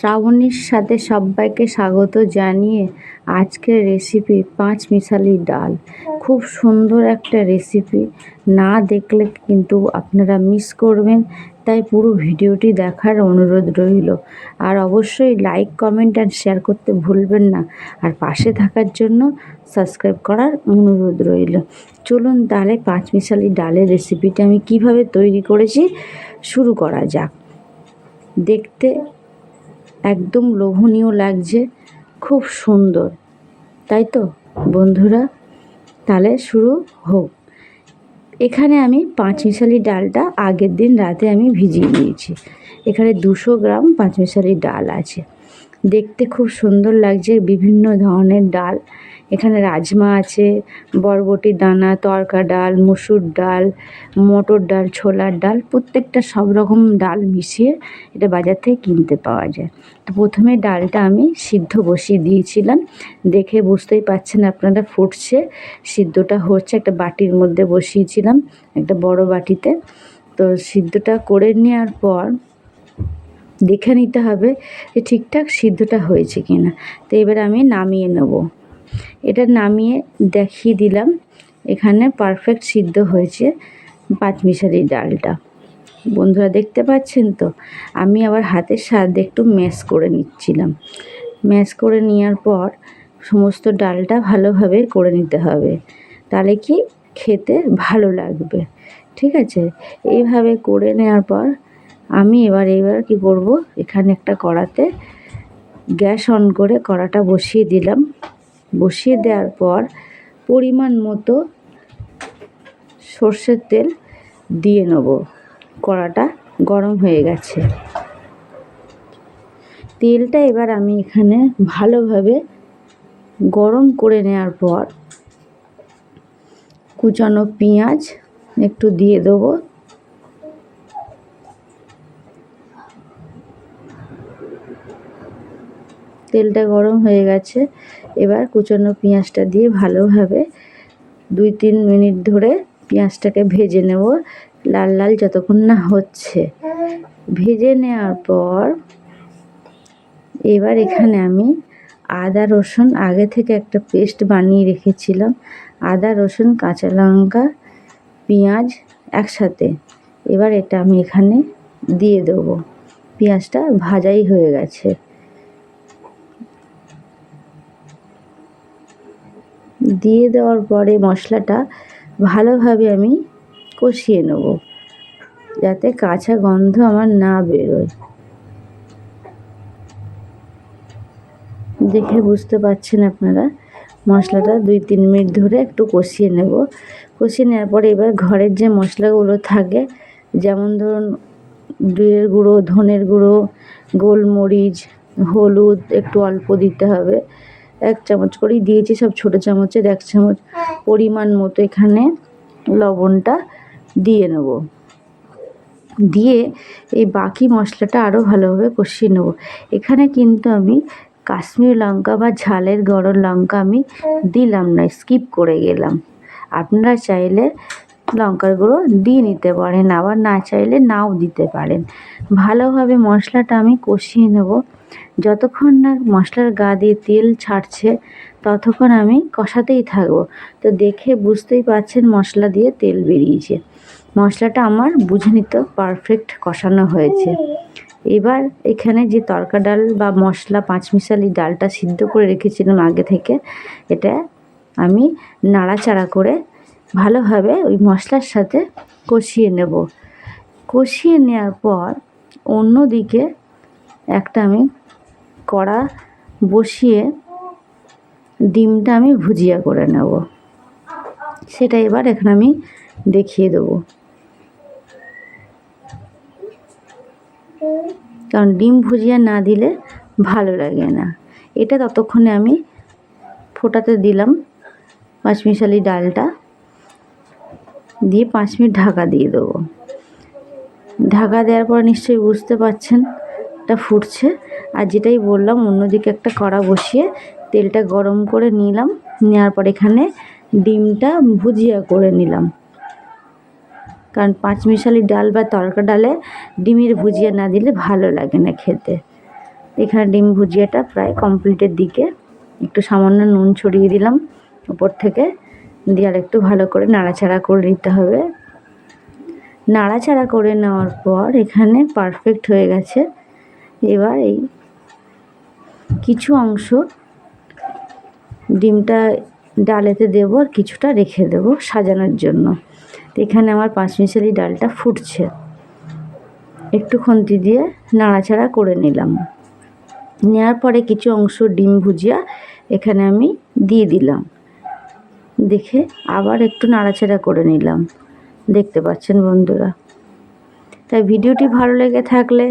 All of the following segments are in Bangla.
শ্রাবণীর সাথে সবাইকে স্বাগত জানিয়ে আজকের রেসিপি পাঁচ মিশালি ডাল। খুব সুন্দর একটা রেসিপি না দেখলে কিন্তু আপনারা মিস করবেন, তাই পুরো ভিডিওটি দেখার অনুরোধ রইল। আর অবশ্যই লাইক কমেন্ট অ্যান্ড শেয়ার করতে ভুলবেন না। আর পাশে থাকার জন্য সাবস্ক্রাইব করার অনুরোধ রইল। চলুন তাহলে পাঁচ মিশালি ডালের রেসিপিটা আমি কীভাবে তৈরি করেছি শুরু করা যাক। দেখতে একদম লোভনীয় লাগছে, খুব সুন্দর। তাই তো, বন্ধুরা? তাহলে শুরু হোক। এখানে আমি পাঁচমিশালি ডালটা আগের দিন রাতে আমি ভিজিয়ে নিয়েছি এখানে দুশো গ্রাম পাঁচমিশালি ডাল আছে। দেখতে খুব সুন্দর লাগছে, বিভিন্ন ধরনের ডাল। এখানে রাজমা আছে, বরবটির দানা, তরকা ডাল, মুসুর ডাল, মটর ডাল, ছোলার ডাল, প্রত্যেকটা সব রকম ডাল মিশিয়ে এটা বাজার থেকে কিনতে পাওয়া যায়। তো প্রথমে ডালটা আমি সিদ্ধ বসিয়ে দিয়েছিলাম। দেখে বুঝতেই পাচ্ছেন আপনারা, ফুটছে, সিদ্ধটা হচ্ছে, একটা বাটির মধ্যে বসিয়েছিলাম, একটা বড় বাটিতে। তো সিদ্ধটা করে নেওয়ার পর দেখে নিতে হবে যে ঠিকঠাক সিদ্ধটা হয়েছে কিনা। তো এবার আমি নামিয়ে নেব। এটা নামিয়ে দেখিয়ে দিলাম। এখানে পারফেক্ট সিদ্ধ হয়েছে পাঁচমিশালি ডালটা। বন্ধুরা দেখতে পাচ্ছেন তো? আমি আবার হাতের সাহায্যে একটু ম্যাশ করে নিচ্ছিলাম। ম্যাশ করে নেওয়ার পর সমস্ত ডালটা ভালোভাবে করে নিতে হবে। তাহলে কি খেতে ভালো লাগবে। ঠিক আছে? এইভাবে করে নেওয়ার পর আমি এবার এবার কি করব? এখানে একটা কড়াতে গ্যাস অন করে কড়াটা বসিয়ে দিলাম। বসিয়ে দেওয়ার পর পরিমাণ মতো সর্ষের তেল দিয়ে নেব। কড়াটা গরম হয়ে গেছে। তেলটা এবার আমি এখানে ভালোভাবে গরম করে নেওয়ার পর কুচানো পেঁয়াজ একটু দিয়ে দেবো। তেলটা গরম হয়ে গেছে। এবার কুচানো পেঁয়াজটা দিয়ে ভালোভাবে দুই তিন মিনিট ধরে পেঁয়াজটাকে ভেজে নেব। লাল লাল যতক্ষণ না হচ্ছে। ভেজে নেওয়ার পর এবার এখানে আমি আদা, রসুন আগে থেকে একটা পেস্ট বানিয়ে রেখেছিলাম। আদা, রসুন, কাঁচা লঙ্কা, পেঁয়াজ একসাথে। এবার এটা আমি এখানে দিয়ে দেবো। পেঁয়াজটা ভাজাই হয়ে গেছে। দিয়ে দেওয়ার পরে মশলাটা ভালোভাবে আমি কষিয়ে নেব, যাতে কাঁচা গন্ধ আমার না বেরোয়। দেখে বুঝতে পারছেন আপনারা, মশলাটা দুই তিন মিনিট ধরে একটু কষিয়ে নেব। কষিয়ে নেওয়ার পরে এবার ঘরের যে মশলাগুলো থাকে, যেমন ধরুন জিরের গুঁড়ো, ধনের গুঁড়ো, গোলমরিচ, হলুদ, একটু অল্প দিতে হবে। এক চামচ করেই দিয়েছি, সব ছোটো চামচের এক চামচ পরিমাণ মতো এখানে লবণটা দিয়ে নেব। দিয়ে এই বাকি মশলাটা আরও ভালোভাবে কষিয়ে নেব। এখানে কিন্তু আমি কাশ্মীর লঙ্কা বা ঝালের গরম লঙ্কা আমি দিলাম না, স্কিপ করে গেলাম। আপনারা চাইলে লঙ্কার গুঁড়ো দিয়ে নিতে পারেন, আবার না চাইলে নাও দিতে পারেন। ভালোভাবে মশলাটা আমি কষিয়ে নেব। যতক্ষণ না মশলার গা দিয়ে তেল ছাড়ছে, ততক্ষণ আমি কষাতেই থাকব। তো দেখে বুঝতেই পারছেন মশলা দিয়ে তেল বেরিয়েছে। মশলাটা আমার বুঝে নিতে পারফেক্ট কষানো হয়েছে। এবার এখানে যে তরকা ডাল বা মশলা পাঁচমিশালি ডালটা সিদ্ধ করে রেখেছিলাম আগে থেকে, এটা আমি নাড়াচাড়া করে ভালোভাবে ওই মশলার সাথে কষিয়ে নেব। কষিয়ে নেওয়ার পর অন্যদিকে একটা আমি কড়া বসিয়ে ডিমটা আমি ভুজিয়া করে নেব। সেটা এবার এখানে আমি দেখিয়ে দেবো। কারণ ডিম ভুজিয়া না দিলে ভালো লাগে না। এটা ততক্ষণে আমি ফোটাতে দিলাম পাঁচমিশালি ডালটা। দিয়ে পাঁচ মিনিট ঢাকা দিয়ে দেবো। ঢাকা দেওয়ার পর নিশ্চয়ই বুঝতে পারছেন এটা ফুটছে। আর যেটাই বললাম, অন্যদিকে একটা কড়া বসিয়ে তেলটা গরম করে নিলাম। নেওয়ার পর এখানে ডিমটা ভুজিয়া করে নিলাম। কারণ পাঁচমিশালি ডাল বা তরকা ডালে ডিমের ভুজিয়া না দিলে ভালো লাগে না খেতে। এখানে ডিম ভুজিয়াটা প্রায় কমপ্লিটের দিকে। একটু সামান্য নুন ছড়িয়ে দিলাম। উপর থেকে দিয়ে আর একটু ভালো করে নাড়াচাড়া করে নিতে হবে। নাড়াচাড়া করে নেওয়ার পর এখানে পারফেক্ট হয়ে গেছে। এবার এই কিছু অংশ ডিমটা ডালেতে দেবো আর কিছুটা রেখে দেবো সাজানোর জন্য। এখানে আমার পাঁচমিশালি ডালটা ফুটছে। একটু খুন্তি দিয়ে নাড়াচাড়া করে নিলাম। নেওয়ার পরে কিছু অংশ ডিম ভুজিয়া এখানে আমি দিয়ে দিলাম। দেখে আবার একটু নাড়াচাড়া করে নিলাম। দেখতে পাচ্ছেন বন্ধুরা। তাই ভিডিওটি ভালো লেগে থাকলে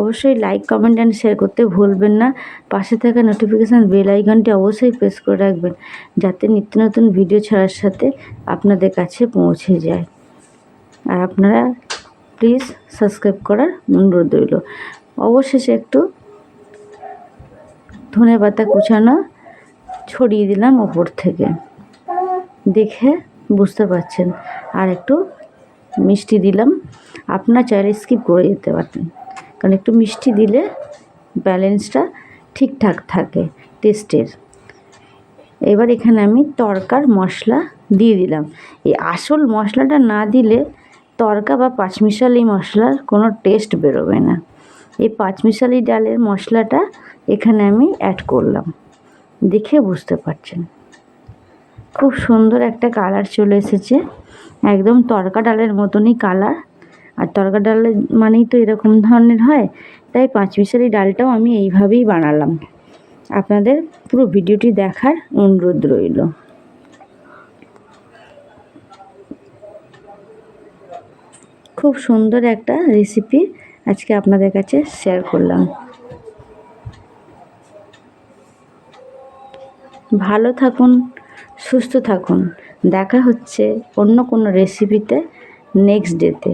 অবশ্যই লাইক কমেন্ট অ্যান্ড শেয়ার করতে ভুলবেন না। পাশে থাকা নোটিফিকেশান বেল আইকনটি অবশ্যই প্রেস করে রাখবেন, যাতে নিত্য নতুন ভিডিও ছাড়ার সাথে আপনাদের কাছে পৌঁছে যায়। আর আপনারা প্লিজ সাবস্ক্রাইব করার অনুরোধ রইল। অবশেষে একটু ধনে পাতা কুচানো ছড়িয়ে দিলাম ওপর থেকে। দেখে বুঝতে পারছেন। আর একটু মিষ্টি দিলাম। আপনার চাইলে স্কিপ করে যেতে পারেন কারণ একটু মিষ্টি দিলে ব্যালেন্সটা ঠিকঠাক থাকে টেস্টের এবার এখানে আমি তরকার মশলা দিয়ে দিলাম। এই আসল মশলাটা না দিলে তরকা বা পাঁচমিশালি মশলার কোনো টেস্ট বেরোবে না। এই পাঁচমিশালি ডালের মশলাটা এখানে আমি অ্যাড করলাম। দেখে বুঝতে পারছেন। খুব সুন্দর একটা কালার চলে এসেছে। একদম তরকা ডালের মতনই কালার। আর তরকা ডাল মানেই তো এরকম ধরনের হয়, তাই পাঁচমিশালি ডালটাও আমি এইভাবেই বানালাম। আপনাদের পুরো ভিডিওটি দেখার অনুরোধ রইল। খুব সুন্দর একটা রেসিপি আজকে আপনাদের কাছে শেয়ার করলাম। ভালো থাকুন। সুস্থ থাকুন। দেখা হচ্ছে অন্য কোনো রেসিপিতে নেক্সট ডেতে